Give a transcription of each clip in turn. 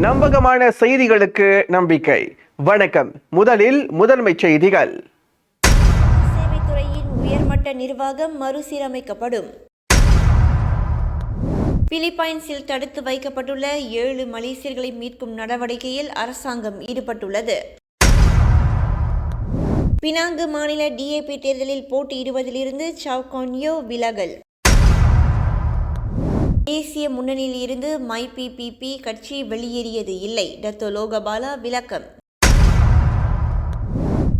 நம்பகமான செய்திகளுக்கு நம்பிக்கை. வணக்கம். முதலில் முதன்மைச் செய்திகள். சேவைத்துறையின் உயர்மட்ட நிர்வாகம் மறுசீரமைக்கப்படும். பிலிப்பைன்ஸில் தடுத்து வைக்கப்பட்டுள்ள ஏழு மலேசியர்களை மீட்கும் நடவடிக்கையில் அரசாங்கம் ஈடுபட்டுள்ளது. பினாங்கு மாநில டிஏபி தேர்தலில் போட்டியிடுவதிலிருந்து சவுகான்யோ விலகல். தேசிய முன்னணியில் இருந்து மைபிபிபி கட்சி வெளியேறியது இல்லை. டத்தோ லோகபாலா விளக்கம்.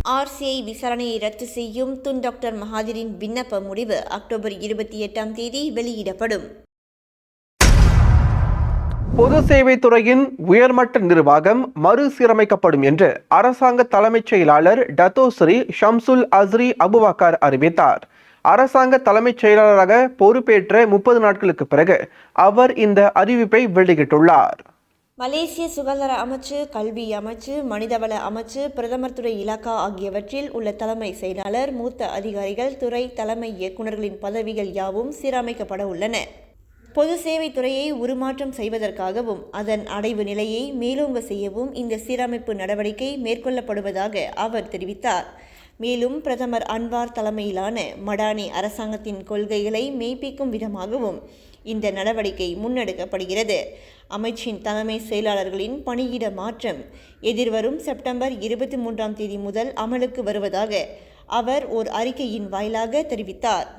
ஆர்சிஐ விசாரணையை ரத்து செய்யும் துன் டாக்டர் மகாதிரின் விண்ணப்ப முடிவு அக்டோபர் இருபத்தி எட்டாம் தேதி வெளியிடப்படும். பொது சேவைத் துறையின் உயர்மட்ட நிர்வாகம் மறுசீரமைக்கப்படும் என்று அரசாங்க தலைமைச் செயலாளர் டத்தோஸ்ரீ ஷம்சுல் அஸ்ரி அபுவாக்கர் அறிவித்தார். அரசாங்க தலைமைச் செயலாளராக பொறுப்பேற்ற முப்பது நாட்களுக்கு பிறகு அவர் இந்த அறிவிப்பை வெளியிட்டுள்ளார். மலேசிய சுகாதார அமைச்சு கல்வி அமைச்சு மனிதவள அமைச்சு பிரதமர் துறை இலாக்கா ஆகியவற்றில் உள்ள தலைமை செயலாளர் மூத்த அதிகாரிகள் துறை தலைமை இயக்குநர்களின் பதவிகள் யாவும் சீரமைக்கப்பட உள்ளன. பொது சேவை துறையை உருமாற்றம் செய்வதற்காகவும் அதன் அடைவு நிலையை மேலோங்க செய்யவும் இந்த சீரமைப்பு நடவடிக்கை மேற்கொள்ளப்படுவதாக அவர் தெரிவித்தார். மேலும் பிரதமர் அன்வார் தலைமையிலான மடானி அரசாங்கத்தின் கொள்கைகளை மெய்ப்பிக்கும் விதமாகவும் இந்த நடவடிக்கை முன்னெடுக்கப்படுகிறது. அமைச்சின் தலைமை செயலாளர்களின் பணியிட மாற்றம் எதிர்வரும் செப்டம்பர் இருபத்தி மூன்றாம் தேதி முதல் அமலுக்கு வருவதாக அவர் ஓர் அறிக்கையின் வாயிலாக தெரிவித்தார்.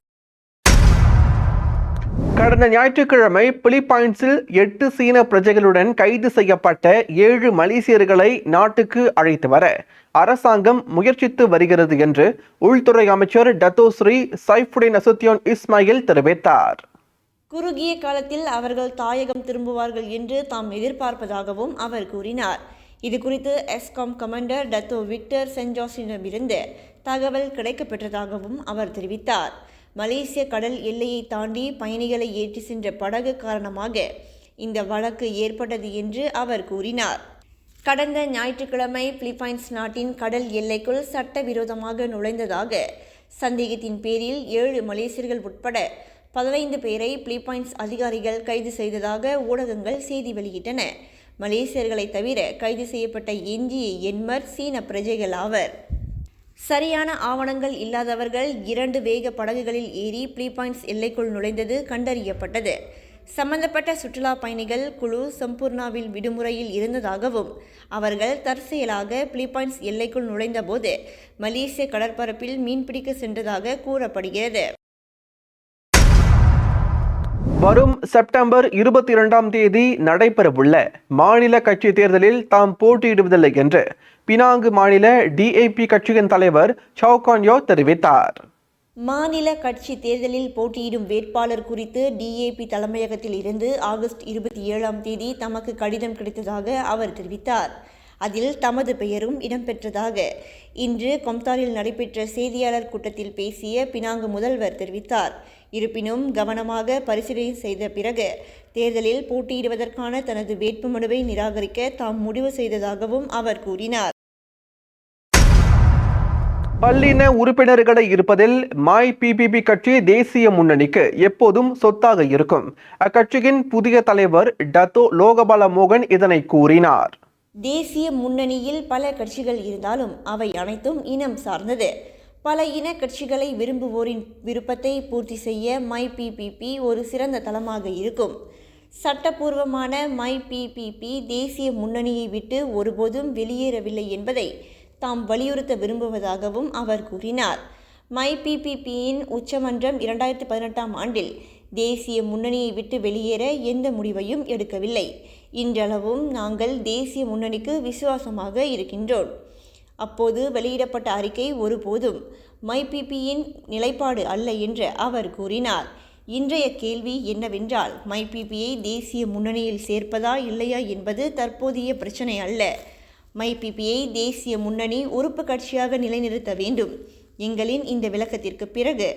கடந்த ஞாயிற்றுக்கிழமை பிலிப்பைன்ஸில் எட்டு சீன பிரஜைகளுடன் கைது செய்யப்பட்ட ஏழு மலேசியர்களை நாட்டுக்கு அழைத்து வர அரசாங்கம் முயற்சித்து வருகிறது என்று உள்துறை அமைச்சர் டத்தோஸ்ரீ சைஃபுடின் அசுத்தியோன் இஸ்மாயில் தெரிவித்தார். குறுகிய காலத்தில் அவர்கள் தாயகம் திரும்புவார்கள் என்று தாம் எதிர்பார்ப்பதாகவும் அவர் கூறினார். இது குறித்து எஸ்காம் கமாண்டர் டத்தோ விக்டர் சென்ஜாஸிடமிருந்து தகவல் கிடைக்கப்பெற்றதாகவும் அவர் தெரிவித்தார். மலேசிய கடல் எல்லையை தாண்டி பயணிகளை ஏற்றி சென்ற படகு காரணமாக இந்த வழக்கு ஏற்பட்டது என்று அவர் கூறினார். கடந்த ஞாயிற்றுக்கிழமை பிலிப்பைன்ஸ் நாட்டின் கடல் எல்லைக்குள் சட்டவிரோதமாக நுழைந்ததாக சந்தேகத்தின் பேரில் ஏழு மலேசியர்கள் உட்பட பதினைந்து பேரை பிலிப்பைன்ஸ் அதிகாரிகள் கைது செய்ததாக ஊடகங்கள் செய்தி வெளியிட்டன. மலேசியர்களை தவிர கைது செய்யப்பட்ட எஞ்சிய எண்மர் சீன பிரஜைகள் ஆவர். சரியான ஆவணங்கள் இல்லாதவர்கள் இரண்டு வேக படகுகளில் ஏறி பிலிப்பைன்ஸ் எல்லைக்குள் நுழைந்தது கண்டறியப்பட்டது. சம்பந்தப்பட்ட சுற்றுலா பயணிகள் குழு சம்பூர்ணாவில் விடுமுறையில் இருந்ததாகவும் அவர்கள் தற்செயலாக பிலிப்பைன்ஸ் எல்லைக்குள் நுழைந்தபோது மலேசிய கடற்பரப்பில் மீன்பிடிக்க சென்றதாக கூறப்படுகிறது. வரும் செப்டம்பர் இருபத்தி இரண்டாம் தேதி நடைபெறவுள்ள மாநில கட்சி தேர்தலில் தாம் போட்டியிடுவதில்லை என்று பினாங்கு மாநில டிஏபி கட்சியின் தலைவர் சவுகான்யோ தெரிவித்தார். மாநில கட்சி தேர்தலில் போட்டியிடும் வேட்பாளர் குறித்து டிஏபி தலைமையகத்தில் இருந்து ஆகஸ்ட் இருபத்தி ஏழாம் தேதி தமக்கு கடிதம் கிடைத்ததாக அவர் தெரிவித்தார். அதில் தமது பெயரும் இடம்பெற்றதாக இன்று கொம்தாரில் நடைபெற்ற செய்தியாளர் கூட்டத்தில் பேசிய பினாங்கு முதல்வர் தெரிவித்தார். இருப்பினும் கவனமாக பரிசீலனை செய்த பிறகு தேர்தலில் போட்டியிடுவதற்கான தனது வேட்புமனுவை நிராகரிக்க தாம் முடிவு செய்ததாகவும் அவர் கூறினார். பல்லின உறுப்பினர்களை இருப்பதில் மாய் பிபிபி கட்சி தேசிய முன்னணிக்கு எப்போதும் சொத்தாக இருக்கும். அக்கட்சியின் புதிய தலைவர் டத்தோ லோகபால மோகன் இதனை கூறினார். தேசிய முன்னணியில் பல கட்சிகள் இருந்தாலும் அவை அனைத்தும் இனம் சார்ந்தது. பல இன கட்சிகளை விரும்புவோரின் விருப்பத்தை பூர்த்தி செய்ய மை பிபிபி ஒரு சிறந்த தளமாக இருக்கும். சட்டப்பூர்வமான மை பிபிபி தேசிய முன்னணியை விட்டு ஒருபோதும் வெளியேறவில்லை என்பதை தாம் வலியுறுத்த விரும்புவதாகவும் அவர் கூறினார். மை பிபிபியின் உச்சமன்றம் இரண்டாயிரத்தி பதினெட்டாம் ஆண்டில் தேசிய முன்னணியை விட்டு வெளியேற எந்த முடிவையும் எடுக்கவில்லை. இன்றளவும் நாங்கள் தேசிய முன்னணிக்கு விசுவாசமாக இருக்கின்றோம். அப்போது வெளியிடப்பட்ட அறிக்கை ஒருபோதும் மைபிபியின் நிலைப்பாடு அல்ல என்று அவர் கூறினார். இன்றைய கேள்வி என்னவென்றால் மைபிபியை தேசிய முன்னணியில் சேர்ப்பதா இல்லையா என்பது தற்போதைய பிரச்சனை அல்ல. மைபிபியை தேசிய முன்னணி உறுப்பு கட்சியாக நிலைநிறுத்த வேண்டும். எங்களின் இந்த விளக்கத்திற்கு பிறகு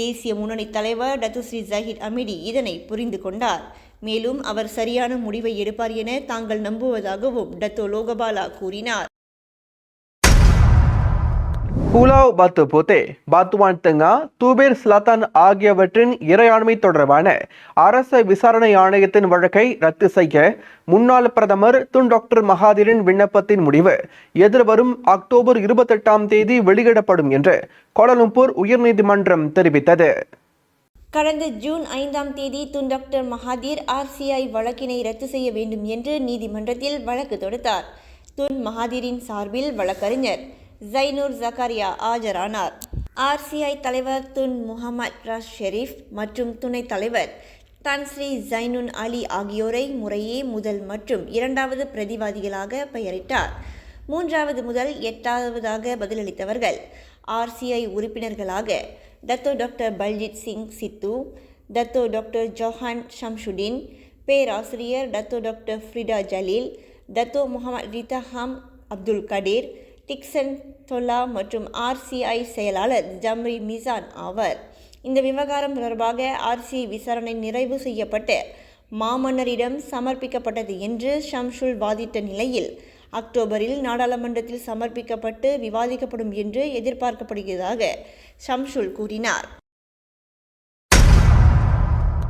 தேசிய முன்னணி தலைவர் டத்துஸ்ரீ ஜஹித் அமிடி இதனை புரிந்து கொண்டார். மேலும் அவர் சரியான முடிவை எடுப்பார் என தாங்கள் நம்புவதாகவும் டத்தோ லோகபாலா கூறினார். புலாவ் பத்து போத்தே பத்வான் தெங்கா தூபேர் ஸ்லாத்தான் ஆகியவற்றின் இறையாண்மை தொடர்பான அரச விசாரணை ஆணையத்தின் வழக்கை ரத்து செய்ய முன்னாள் பிரதமர் துன் டாக்டர் மகாதிரின் விண்ணப்பத்தின் முடிவு எதிர்வரும் அக்டோபர் இருபத்தெட்டாம் தேதி வெளியிடப்படும் என்று கோலாலம்பூர் உயர்நீதிமன்றம் தெரிவித்தது. கடந்த ஜூன் ஐந்தாம் தேதி துன் டாக்டர் மகாதீர் ஆர்சிஐ வழக்கினை ரத்து செய்ய வேண்டும் என்று நீதிமன்றத்தில் வழக்கு தொடுத்தார். துன் மகாதீரின் சார்பில் வழக்கறிஞர் ஜைனூர் ஜக்காரியா ஆஜரானார் ஆர்சிஐ தலைவர் துன் முகமது ராஸ் ஷெரீப் மற்றும் துணைத் தலைவர் தன்ஸ்ரீ ஜைனுன் அலி ஆகியோரை முறையே முதல் மற்றும் இரண்டாவது பிரதிவாதிகளாக பெயரிட்டார். மூன்றாவது முதல் எட்டாவதாக பதிலளித்தவர்கள் ஆர்சிஐ உறுப்பினர்களாக Dato doctor Baljit Singh Sidhu Dato doctor Johan Shamsuddin பேராசிரியர் Dato doctor Frida Jalil Datuk Muhammad ரிதஹாம் Abdul Kadir Dickson தொல்லா மற்றும் ஆர்சிஐ செயலாளர் ஜம்ரி மிசான் ஆவர். இந்த விவகாரம் தொடர்பாக ஆர்சி விசாரணை நிறைவு செய்யப்பட்டு மாமன்னரிடம் சமர்ப்பிக்கப்பட்டது என்று ஷம்ஷுல் வாதிட்ட நிலையில் அக்டோபரில் நாடாளுமன்றத்தில் சமர்ப்பிக்கப்பட்டு விவாதிக்கப்படும் என்று எதிர்பார்க்கப்படுகிறதாக ஷம்ஷுல் கூறினார்.